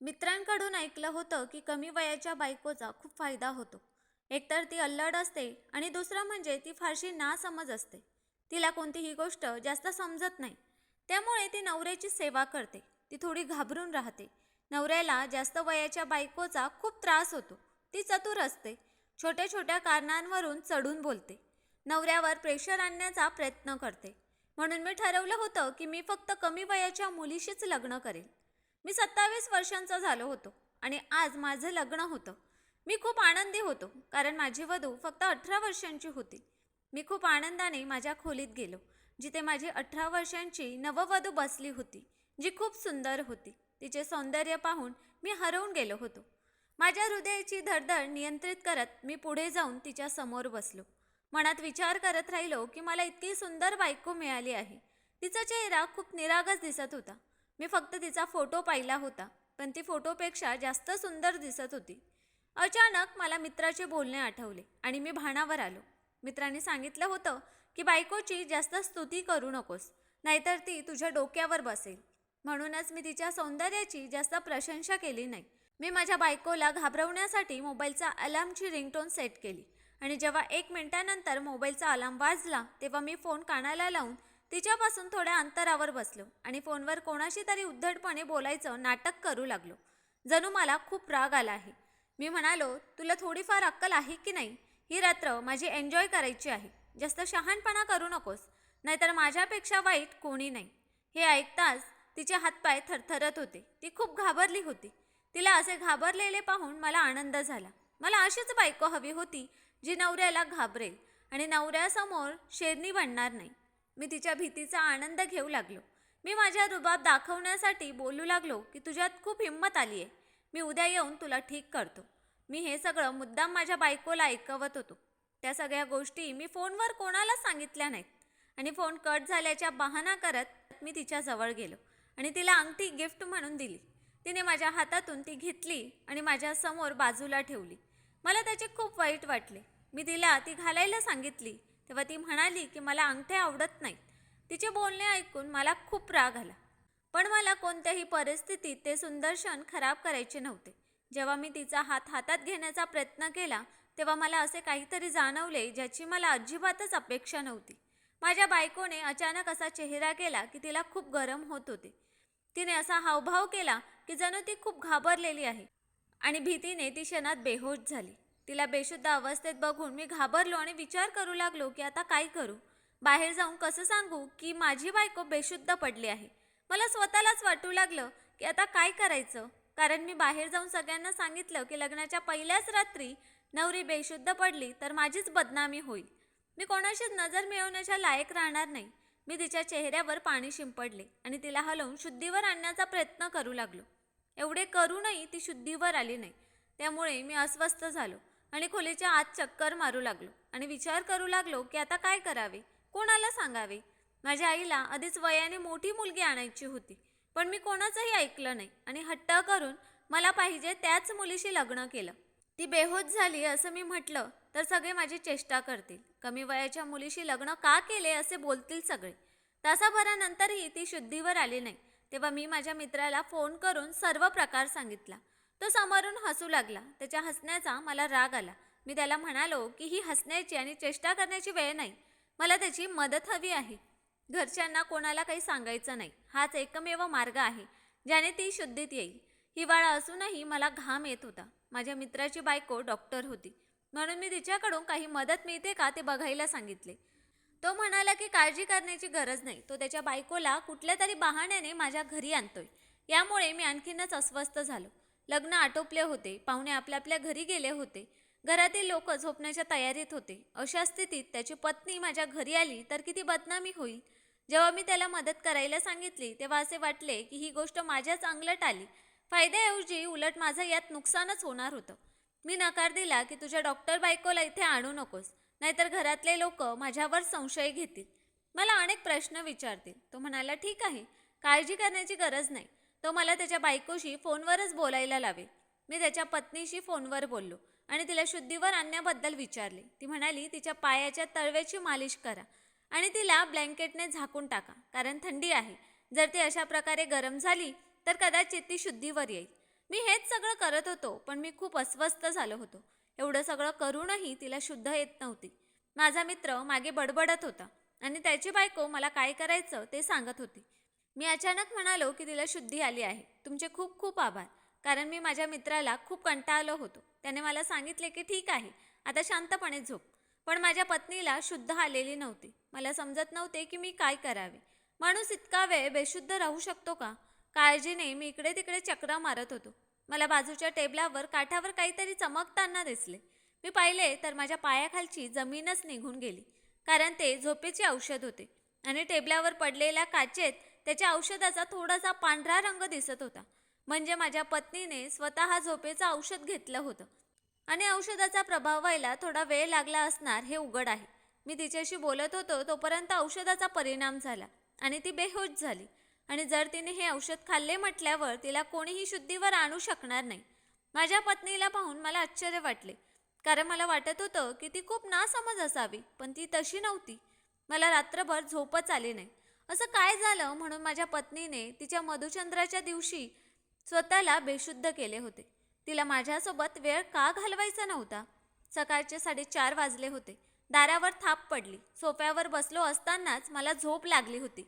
मित्रांकडून ऐकलं होतं की कमी वयाच्या बायकोचा खूप फायदा होतो. एकतर ती अल्लड असते आणि दुसरं म्हणजे ती फारशी नासमज असते. तिला कोणतीही गोष्ट जास्त समजत नाही. त्यामुळे ती नवऱ्याची सेवा करते. ती थोडी घाबरून राहते. नवऱ्याला जास्त वयाच्या बायकोचा खूप त्रास होतो. ती चतुर असते. छोट्या छोट्या कारणांवरून चढून बोलते. नवऱ्यावर प्रेशर आणण्याचा प्रयत्न करते. म्हणून मी ठरवलं होतं की मी फक्त कमी वयाच्या मुलीशीच लग्न करेन. मी सत्तावीस वर्षांचा झालो होतो आणि आज माझं लग्न होतं. मी खूप आनंदी होतो कारण माझी वधू फक्त अठरा वर्षांची होती. मी खूप आनंदाने माझ्या खोलीत गेलो जिथे माझी अठरा वर्षांची नववधू बसली होती जी खूप सुंदर होती. तिचे सौंदर्य पाहून मी हरवून गेलो होतो. माझ्या हृदयाची धडधड नियंत्रित करत मी पुढे जाऊन तिच्या समोर बसलो. मनात विचार करत राहिलो की मला इतकी सुंदर बायको मिळाली आहे. तिचा चेहरा खूप निरागस दिसत होता. मी फक्त तिचा फोटो पाहिला होता पण ती फोटोपेक्षा जास्त सुंदर दिसत होती. अचानक मला मित्राचे बोलणे आठवले आणि मी भानावर आलो. मित्रांनी सांगितलं होतं की बायकोची जास्त स्तुती करू नकोस नाहीतर ती तुझ्या डोक्यावर बसेल. म्हणूनच मी तिच्या सौंदर्याची जास्त प्रशंसा केली नाही. मी माझ्या बायकोला घाबरवण्यासाठी मोबाईलचा अलार्मची रिंगटोन सेट केली आणि जेव्हा एक मिनिटानंतर मोबाईलचा अलार्म वाजला तेव्हा मी फोन कानाला लावून तिच्यापासून थोड्या अंतरावर बसलो आणि फोनवर कोणाशी तरी उद्धटपणे बोलायचं नाटक करू लागलो. जणू मला खूप राग आला आहे. मी म्हणालो तुला थोडीफार अक्कल आहे की नाही? ही रात्र माझी एन्जॉय करायची आहे. जास्त शहाणपणा करू नकोस. नाहीतर माझ्यापेक्षा वाईट कोणी नाही. हे ऐकताच तिचे हातपाय थरथरत होते. ती खूप घाबरली होती. तिला असे घाबरलेले पाहून मला आनंद झाला. मला अशीच बायको हवी होती जी नवऱ्याला घाबरेल आणि नवऱ्यासमोर शेरणी बनणार नाही. मी तिच्या भीतीचा आनंद घेऊ लागलो. मी माझ्या रुबाब दाखवण्यासाठी बोलू लागलो की तुझ्यात खूप हिंमत आली आहे. मी उद्या येऊन तुला ठीक करतो. मी हे सगळं मुद्दाम माझ्या बायकोला ऐकवत होतो. त्या सगळ्या गोष्टी मी फोनवर कोणाला सांगितल्या नाहीत. आणि फोन कट झाल्याच्या बहाणा करत मी तिच्याजवळ गेलो आणि तिला अंगठी गिफ्ट म्हणून दिली. तिने माझ्या हातातून ती घेतली आणि माझ्यासमोर बाजूला ठेवली. मला त्याचे खूप वाईट वाटले. मी तिला ती घालायला सांगितली तेव्हा ती म्हणाली की मला अंगठे आवडत नाहीत. तिचे बोलणे ऐकून मला खूप राग आला. पण मला कोणत्याही परिस्थितीत ते सुंदर क्षण खराब करायचे नव्हते. जेव्हा मी तिचा हात हातात घेण्याचा प्रयत्न केला तेव्हा मला असे काहीतरी जाणवले ज्याची मला अजिबातच अपेक्षा नव्हती. माझ्या बायकोने अचानक असा चेहरा केला की तिला खूप गरम होत होते. तिने असा हावभाव केला की जणू ती खूप घाबरलेली आहे आणि भीतीने ती क्षणात बेहोश झाली. तिला बेशुद्ध अवस्थेत बघून मी घाबरलो आणि विचार करू लागलो की आता काय करू? बाहेर जाऊन कसं सांगू की माझी बायको बेशुद्ध पडली आहे? मला स्वतःलाच वाटू लागलं की आता काय करायचं? कारण मी बाहेर जाऊन सगळ्यांना सांगितलं की लग्नाच्या पहिल्याच रात्री नवरी बेशुद्ध पडली तर माझीच बदनामी होईल. मी कोणाशीच नजर मिळवण्याच्या लायक राहणार नाही. मी तिच्या चेहऱ्यावर पाणी शिंपडले आणि तिला हलवून शुद्धीवर आणण्याचा प्रयत्न करू लागलो. एवढे करूनही ती शुद्धीवर आली नाही. त्यामुळे मी अस्वस्थ झालो. आणि खोलीच्या आत चक्कर मारू लागलो आणि विचार करू लागलो की आता काय करावे? कोणाला सांगावे? माझ्या आईला आधीच वयाने मोठी मुलगी आणायची होती पण मी कोणाचंही ऐकलं नाही आणि हट्ट करून मला पाहिजे त्याच मुलीशी लग्न केलं. ती बेहोत झाली असं मी म्हटलं तर सगळे माझी चेष्टा करतील. कमी वयाच्या मुलीशी लग्न का केले असे बोलतील सगळे. तासाभरानंतरही ती शुद्धीवर आली नाही तेव्हा मी माझ्या मित्राला फोन करून सर्व प्रकार सांगितला. तो समोरून हसू लागला. त्याच्या हसण्याचा मला राग आला. मी त्याला म्हणालो की ही हसण्याची आणि चेष्टा करण्याची वेळ नाही. मला त्याची मदत हवी आहे. घरच्यांना कोणाला काही सांगायचं नाही. हाच एकमेव मार्ग आहे ज्याने ती शुद्धीत येईल. हिवाळा असूनही मला घाम येत होता. माझ्या मित्राची बायको डॉक्टर होती. म्हणून मी तिच्याकडून काही मदत मिळते का ते बघायला सांगितले. तो म्हणाला की काळजी करण्याची गरज नाही. तो त्याच्या बायकोला कुठल्या तरी बहाण्याने माझ्या घरी आणतोय. यामुळे मी आणखीनच अस्वस्थ झालो. लग्न आटोपले होते पाहुणे आपल्या आपल्या घरी गेले होते. घरातील लोक झोपण्याच्या तयारीत होते. अशा स्थितीत त्याची पत्नी माझ्या घरी आली तर किती बदनामी होईल. जेव्हा मी त्याला मदत करायला सांगितली तेव्हा असे वाटले की ही गोष्ट माझ्याच अंगलट आली. फायद्याऐवजी उलट माझं यात नुकसानच होणार होतं. मी नकार दिला की तुझ्या डॉक्टर बायकोला इथे आणू नकोस नाहीतर घरातले लोक माझ्यावर संशय घेतील. मला अनेक प्रश्न विचारतील. तो म्हणाला ठीक आहे काळजी करण्याची गरज नाही. तो मला त्याच्या बायकोशी फोनवरच बोलायला लावे. मी त्याच्या पत्नीशी फोनवर बोललो आणि तिला शुद्धीवर आणण्याबद्दल विचारले. ती म्हणाली तिच्या पायाच्या तळव्याची मालिश करा आणि तिला ब्लँकेटने झाकून टाका कारण थंडी आहे. जर ती अशा प्रकारे गरम झाली तर कदाचित ती शुद्धीवर येईल. मी हेच सगळं करत होतो पण मी खूप अस्वस्थ झालो होतो. एवढं सगळं करूनही तिला शुद्ध येत नव्हती. माझा मित्र मागे बडबडत होता आणि त्याची बायको मला काय करायचं ते सांगत होती. मी अचानक म्हणालो की तिला शुद्धी आली आहे. तुमचे खूप खूप आभार. कारण मी माझ्या मित्राला खूप कंटाळलो होतो. त्याने मला सांगितले की ठीक आहे आता शांतपणे झोप. पण माझ्या पत्नीला शुद्ध आलेली नव्हती. मला समजत नव्हते की मी काय करावे. माणूस इतका वेळ बेशुद्ध राहू शकतो का? काळजीने मी इकडे तिकडे चक्रा मारत होतो. मला बाजूच्या टेबलावर काठावर काहीतरी चमकताना दिसले. मी पाहिले तर माझ्या पायाखालची जमीनच निघून गेली. कारण ते झोपेचे औषध होते आणि टेबलावर पडलेल्या काचेत त्याच्या औषधाचा थोडासा पांढरा रंग दिसत होता. म्हणजे माझ्या पत्नीने स्वतः झोपेचं औषध घेतलं होतं. आणि औषधाचा प्रभाव व्हायला थोडा वेळ लागला असणार हे उघड आहे. मी तिच्याशी बोलत होतो तोपर्यंत औषधाचा परिणाम झाला आणि ती बेहोश झाली. आणि जर तिने हे औषध खाल्ले म्हटल्यावर तिला कोणीही शुद्धीवर आणू शकणार नाही. माझ्या पत्नीला पाहून मला आश्चर्य वाटले. कारण मला वाटत होतं की ती खूप नासमज असावी पण ती तशी नव्हती. मला रात्रभर झोपच आली नाही. असं काय झालं म्हणून माझ्या पत्नीने तिच्या मधुचंद्राच्या दिवशी स्वतःला बेशुद्ध केले होते. तिला माझ्यासोबत वेळ का घालवायचा नव्हता? सकाळचे साडेचार वाजले होते. दारावर थाप पडली. सोफ्यावर बसलो असतानाच मला झोप लागली होती.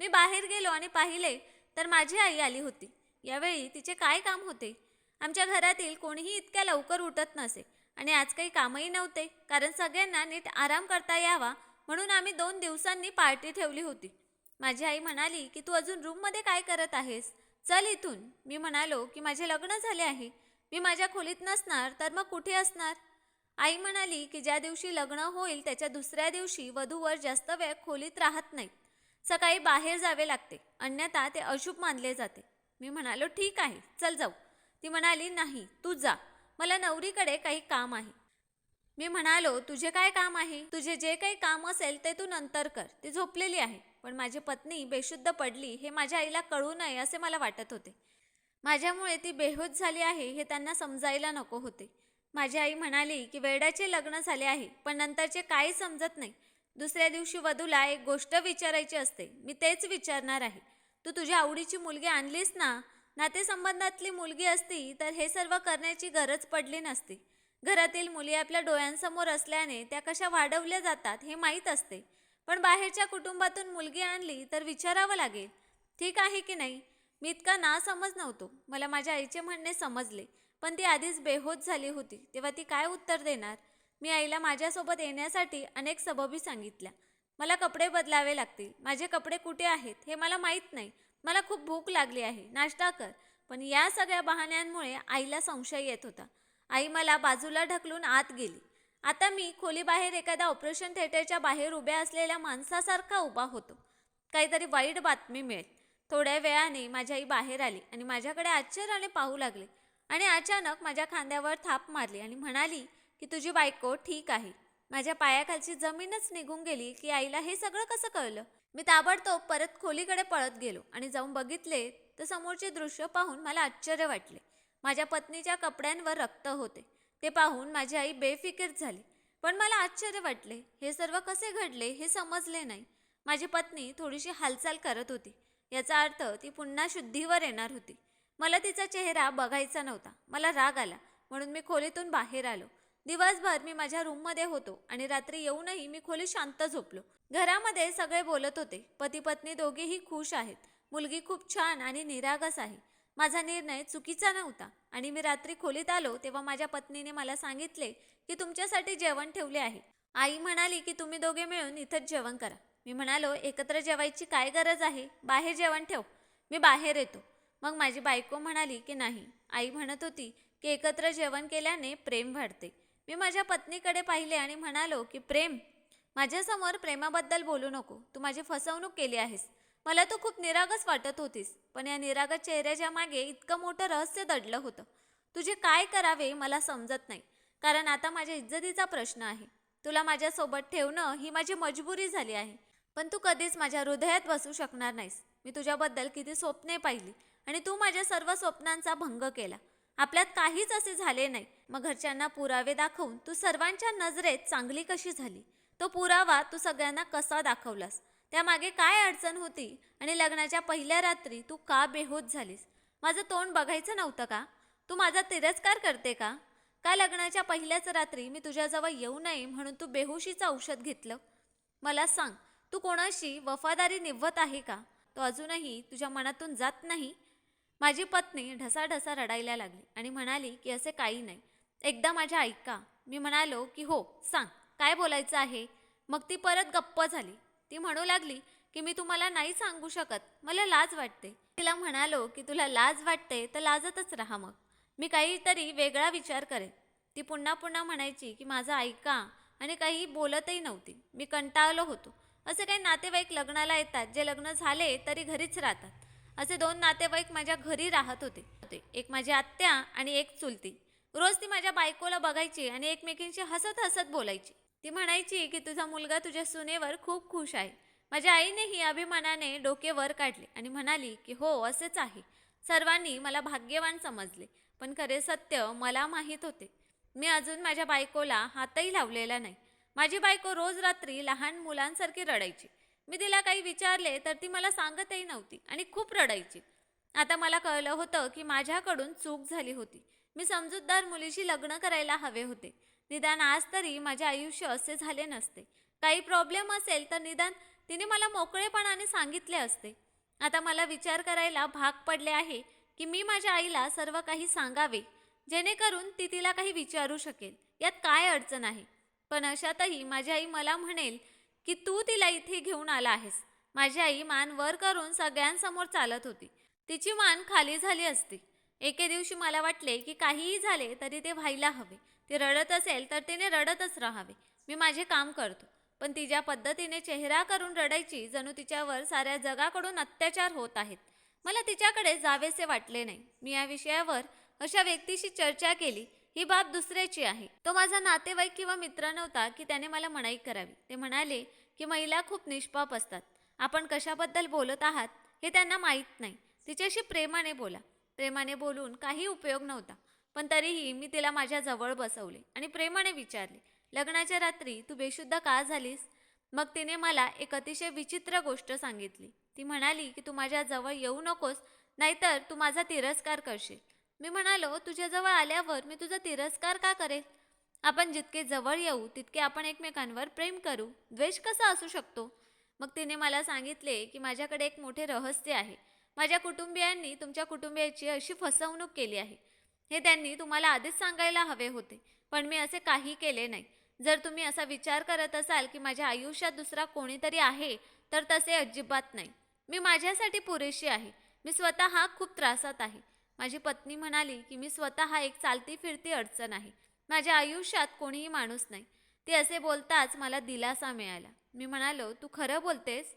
मी बाहेर गेलो आणि पाहिले तर माझी आई आली होती. यावेळी तिचे काय काम होते? आमच्या घरातील कोणीही इतक्या लवकर उठत नसे आणि आज काही कामही नव्हते कारण सगळ्यांना नीट आराम करता यावा म्हणून आम्ही दोन दिवसांनी पार्टी ठेवली होती. माझी आई म्हणाली की तू अजून रूममध्ये काय करत आहेस? चल इथून. मी म्हणालो की माझे लग्न झाले आहे. मी माझ्या खोलीत नसणार तर मग कुठे असणार? आई म्हणाली की ज्या दिवशी लग्न होईल त्याच्या दुसऱ्या दिवशी वधूवर जास्त वेळ खोलीत राहत नाहीत सकाळी बाहेर जावे लागते. अन्यथा ते अशुभ मानले जाते. मी म्हणालो ठीक आहे चल जाऊ. ती म्हणाली नाही तू जा. मला नवरीकडे काही काम आहे. मी म्हणालो तुझे काय काम आहे? तुझे जे काही काम असेल ते तू नंतर कर. ती झोपलेली आहे. पण माझी पत्नी बेशुद्ध पडली हे माझ्या आईला कळू नये असे मला वाटत होते. माझ्यामुळे ती बेहोश झाली आहे हे त्यांना समजायला नको होते. माझी आई म्हणाली की वेडाचे लग्न झाले आहे पण नंतरचे काही समजत नाही. दुसऱ्या दिवशी वधूला एक गोष्ट विचारायची असते. मी तेच विचारणार आहे. तू तुझ्या आवडीची मुलगी आणलीस ना? नातेसंबंधातली मुलगी असती तर हे सर्व करण्याची गरज पडली नसती. घरातील मुली आपल्या डोळ्यांसमोर असल्याने त्या कशा वाढवल्या जातात हे माहीत असते. पण बाहेरच्या कुटुंबातून मुलगी आणली तर विचारावं लागेल ठीक आहे की नाही? मी इतका ना समज नव्हतो. मला माझ्या आईचे म्हणणे समजले पण ती आधीच बेहोत झाली होती. तेव्हा ती काय उत्तर देणार? मी आईला माझ्यासोबत येण्यासाठी अनेक सबबी सांगितल्या. मला कपडे बदलावे लागतील. माझे कपडे कुठे आहेत हे मला माहीत नाही. मला खूप भूक लागली आहे. नाश्ता कर. पण या सगळ्या बहाण्यांमुळे आईला संशय येत होता. आई मला बाजूला ढकलून आत गेली. आता मी खोलीबाहेर एखाद्या ऑपरेशन थिएटरच्या बाहेर उभ्या असलेल्या माणसासारखा उभा होतो. काहीतरी वाईट बातमी मिळेल. थोड्या वेळाने माझी आई बाहेर आली आणि माझ्याकडे आश्चर्याने पाहू लागले. आणि अचानक माझ्या खांद्यावर थाप मारली आणि म्हणाली की तुझी बायको ठीक आहे. माझ्या पायाखालची जमीनच निघून गेली की आईला हे सगळं कसं कळलं? मी ताबडतोब परत खोलीकडे पळत गेलो आणि जाऊन बघितले तर समोरचे दृश्य पाहून मला आश्चर्य वाटले. माझ्या पत्नीच्या कपड्यांवर रक्त होते. ते पाहून माझी आई बेफिकीर झाली. पण मला आश्चर्य वाटले. हे सर्व कसे घडले हे समजले नाही. माझी पत्नी थोडीशी हालचाल करत होती. याचा अर्थ ती पुन्हा शुद्धीवर येणार होती. मला तिचा चेहरा बघायचा नव्हता. मला राग आला. म्हणून मी खोलीतून बाहेर आलो. दिवसभर मी माझ्या रूममध्ये होतो आणि रात्री येऊनही मी खोली शांत झोपलो. घरामध्ये सगळे बोलत होते. पती पत्नी दोघेही खुश आहेत. मुलगी खूप छान आणि निरागस आहे. माझा निर्णय चुकीचा नव्हता. आणि मी रात्री खोलीत आलो तेव्हा माझ्या पत्नीने मला सांगितले की तुमच्यासाठी जेवण ठेवले आहे. आई म्हणाली की तुम्ही दोघे मिळून इथंच जेवण करा. मी म्हणालो एकत्र जेवायची काय गरज आहे? बाहेर जेवण ठेव. मी बाहेर येतो. मग माझी बायको म्हणाली की नाही. आई म्हणत होती की एकत्र जेवण केल्याने प्रेम वाढते. मी माझ्या पत्नीकडे पाहिले आणि म्हणालो की प्रेम माझ्यासमोर प्रेमाबद्दल बोलू नको. तू माझी फसवणूक केली आहेस. मला तू खूप निरागस वाटत होतीस पण या निरागस चेहऱ्याच्या मागे इतकं मोठं रहस्य दडलं होतं. तुझे काय करावे मला समजत नाही कारण आता माझ्या इज्जतीचा प्रश्न आहे. तुला माझ्यासोबत ठेवणं ही माझी मजबुरी झाली आहे पण तू कधीच माझ्या हृदयात बसू शकणार नाहीस. मी तुझ्याबद्दल किती स्वप्ने पाहिली आणि तू माझ्या सर्व स्वप्नांचा भंग केला. आपल्यात काहीच असे झाले नाही. मग घरच्यांना पुरावे दाखवून तू सर्वांच्या नजरेत चांगली कशी झाली? तो पुरावा तू सगळ्यांना कसा दाखवलास? त्यामागे काय अडचण होती आणि लग्नाच्या पहिल्या रात्री तू का बेहोत झालीस? माझं तोंड बघायचं नव्हतं का? तू माझा तिरस्कार करते का? का लग्नाच्या पहिल्याच रात्री मी तुझ्याजवळ येऊ नये म्हणून तू बेहोशीचं औषध घेतलं? मला सांग तू कोणाशी वफादारी निवत आहे का? तो अजूनही तुझ्या मनातून जात नाही? माझी पत्नी ढसाढसा रडायला लागली आणि म्हणाली की असे काही नाही. एकदा माझ्या ऐका मी म्हणालो की हो सांग काय बोलायचं आहे? मग ती परत गप्प झाली. ती म्हणू लागली की मी तुम्हाला नाही सांगू शकत. मला लाज वाटते. तिला म्हणालो की तुला लाज वाटते तर लाजतच राहा मग. मी काहीतरी वेगळा विचार करेन. ती पुन्हा पुन्हा म्हणायची की माझं ऐका आणि काही बोलतही नव्हती. मी कंटाळलो होतो. असे काही नातेवाईक लग्नाला येतात. जे लग्न झाले तरी घरीच राहतात. असे दोन नातेवाईक माझ्या घरी राहत होते. एक माझी आत्या आणि एक चुलती. रोज ती माझ्या बायकोला बघायची आणि एकमेकींशी हसत हसत बोलायची. ती म्हणायची की तुझा मुलगा तुझ्या सुनेवर खूप खुश आहे. माझ्या आईनेही अभिमानाने डोके वर काढले आणि म्हणाली की हो असेच आहे. सर्वांनी मला भाग्यवान समजले पण खरे सत्य मला माहीत होते. मी अजून माझ्या बायकोला हातही लावलेला नाही. माझी बायको रोज रात्री लहान मुलांसारखी रडायची. मी तिला काही विचारले तर ती मला सांगतही नव्हती आणि खूप रडायची. आता मला कळलं होतं की माझ्याकडून चूक झाली होती. मी समजूतदार मुलीशी लग्न करायला हवे होते. निदान आज तरी माझे आयुष्य असे झाले नसते. काही प्रॉब्लेम असेल तर निदान तिने मला मोकळेपणाने सांगितले असते. आता मला विचार करायला भाग पडले आहे की मी माझ्या आईला सर्व काही सांगावे जेणेकरून ती तिला काही विचारू शकेल. यात काय अडचण आहे? पण अशातही माझी आई मला म्हणेल की तू तिला इथे घेऊन आला आहेस. माझी आई मान वर करून सगळ्यांसमोर चालत होती. तिची मान खाली झाली असती. एके दिवशी मला वाटले की काहीही झाले तरी ते व्हायला हवे. ते रडत असेल तर तिने रडतच राहावे. मी माझे काम करतो. पण ती ज्या पद्धतीने चेहरा करून रडायची जणू तिच्यावर साऱ्या जगाकडून अत्याचार होत आहेत. मला तिच्याकडे जावेसे वाटले नाही. मी या विषयावर अशा व्यक्तीशी चर्चा केली. ही बाब दुसऱ्याची आहे. तो माझा नातेवाईक किंवा मित्र नव्हता की त्याने मला मनाई करावी. ते म्हणाले की महिला खूप निष्पाप असतात. आपण कशाबद्दल बोलत आहात हे त्यांना माहीत नाही. तिच्याशी प्रेमाने बोला. प्रेमाने बोलून काही उपयोग नव्हता. पण तरीही मी तिला माझ्या जवळ बसवले आणि प्रेमाने विचारले लग्नाच्या रात्री तू बेशुद्ध का झालीस? मग तिने मला एक अतिशय विचित्र गोष्ट सांगितली. ती म्हणाली की तू माझ्या जवळ येऊ नकोस नाहीतर तू माझा तिरस्कार करशील. मी म्हणालो तुझ्याजवळ आल्यावर मी तुझा तिरस्कार का करेल? आपण जितके जवळ येऊ तितके आपण एकमेकांवर प्रेम करू. द्वेष कसा असू शकतो? मग तिने मला सांगितले की माझ्याकडे एक मोठे रहस्य आहे. माझ्या कुटुंबियांनी तुमच्या कुटुंबियाची अशी फसवणूक केली आहे. हे त्यांनी तुम्हाला आधीच सांगायला हवे होते पण मी असे काही केले नाही. जर तुम्ही असा विचार करत असाल की माझ्या आयुष्यात दुसरा कोणीतरी आहे तर तसे अजिबात नाही. मी माझ्यासाठी पुरेशी आहे. मी स्वतः खूप त्रासात आहे. माझी पत्नी म्हणाली की मी स्वतः एक चालती फिरती अडचण आहे. माझ्या आयुष्यात कोणीही माणूस नाही. ती असे बोलताच मला दिलासा मिळाला. मी म्हणालो तू खरं बोलतेस?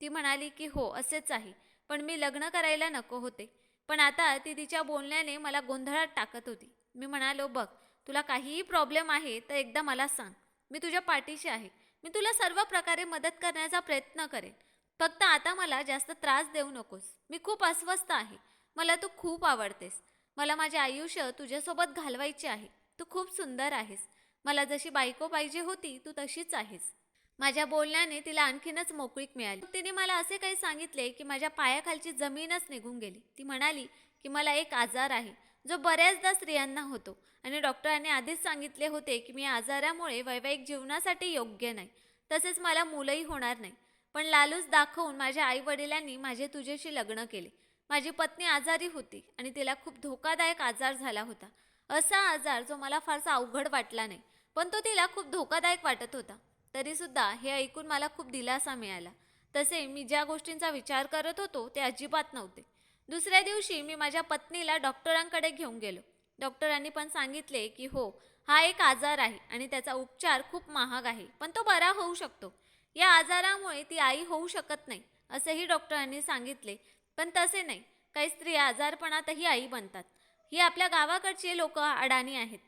ती म्हणाली की हो असेच आहे. पण मी लग्न करायला नको होते. पण आता ती तिच्या बोलण्याने मला गोंधळात टाकत होती. मी म्हणालो बघ तुला काहीही प्रॉब्लेम आहे तर एकदा मला सांग. मी तुझ्या पाठीशी आहे. मी तुला सर्व प्रकारे मदत करण्याचा प्रयत्न करेन. फक्त आता मला जास्त त्रास देऊ नकोस. मी खूप अस्वस्थ आहे. मला तू खूप आवडतेस. मला माझे आयुष्य तुझ्यासोबत घालवायचे आहे. तू खूप सुंदर आहेस. मला जशी बायको पाहिजे होती तू तशीच आहेस. माझ्या बोलण्याने तिला आणखीनच मोकळीक मिळाली. तिने मला असे काही सांगितले की माझ्या पायाखालची जमीनच निघून गेली. ती म्हणाली की मला एक आजार आहे जो बऱ्याचदा स्त्रियांना होतो. आणि डॉक्टरांनी आधीच सांगितले होते की मी आजारामुळे वैवाहिक जीवनासाठी योग्य नाही. तसेच मला मुलंही होणार नाही. पण लालूच दाखवून माझ्या आई वडिलांनी माझे तुझ्याशी लग्न केले. माझी पत्नी आजारी होती आणि तिला खूप धोकादायक आजार झाला होता. असा आजार जो मला फारसा अवघड वाटला नाही पण तो तिला खूप धोकादायक वाटत होता. तरीसुद्धा हे ऐकून मला खूप दिलासा मिळाला. तसे मी ज्या गोष्टींचा विचार करत होतो ते अजिबात नव्हते. दुसऱ्या दिवशी मी माझ्या पत्नीला डॉक्टरांकडे घेऊन गेलो. डॉक्टरांनी पण सांगितले की हो हा एक आजार आहे आणि त्याचा उपचार खूप महाग आहे पण तो बरा होऊ शकतो. या आजारामुळे ती आई होऊ शकत नाही असेही डॉक्टरांनी सांगितले. पण तसे नाही. काही स्त्रिया आजारपणातही आई बनतात. ही आपल्या गावाकडची लोक अडाणी आहेत.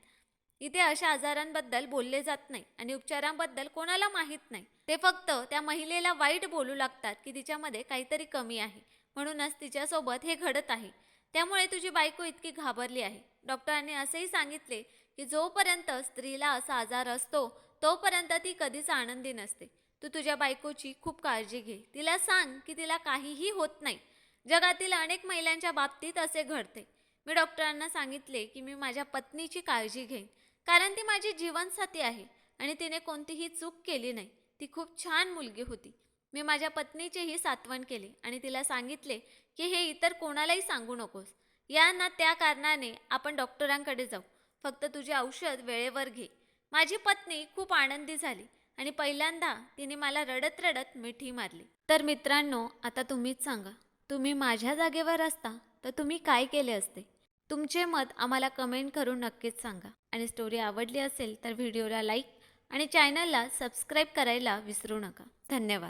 इथे अशा आजारांबद्दल बोलले जात नाही आणि उपचारांबद्दल कोणाला माहीत नाही. ते फक्त त्या महिलेला वाईट बोलू लागतात की तिच्यामध्ये काहीतरी कमी आहे. म्हणूनच तिच्यासोबत हे घडत आहे. त्यामुळे तुझी बायको इतकी घाबरली आहे. डॉक्टरांनी असेही सांगितले की जोपर्यंत स्त्रीला असा आजार असतो तोपर्यंत ती कधीच आनंदी नसते. तू तुझ्या बायकोची खूप काळजी घे. तिला सांग की तिला काहीही होत नाही. जगातील अनेक महिलांच्या बाबतीत असे घडते. मी डॉक्टरांना सांगितले की मी माझ्या पत्नीची काळजी घेईन. कारण ती माझी जीवनसाथी आहे आणि तिने कोणतीही चूक केली नाही. ती खूप छान मुलगी होती. मी माझ्या पत्नीचीही सातवण केले आणि तिला सांगितले की हे इतर कोणालाही सांगू नकोस. या ना त्या कारणाने आपण डॉक्टरांकडे जाऊ. फक्त तुझे औषध वेळेवर घे. माझी पत्नी खूप आनंदी झाली आणि पहिल्यांदा तिने मला रडत रडत मिठी मारली. तर मित्रांनो आता तुम्हीच सांगा. तुम्ही माझ्या जागेवर असता तर तुम्ही काय केले असते? तुमचे मत आम्हाला कमेंट करून नक्कीच सांगा. आणि स्टोरी आवडली असेल तर व्हिडिओला लाईक आणि चॅनलला सबस्क्राईब करायला विसरू नका. धन्यवाद.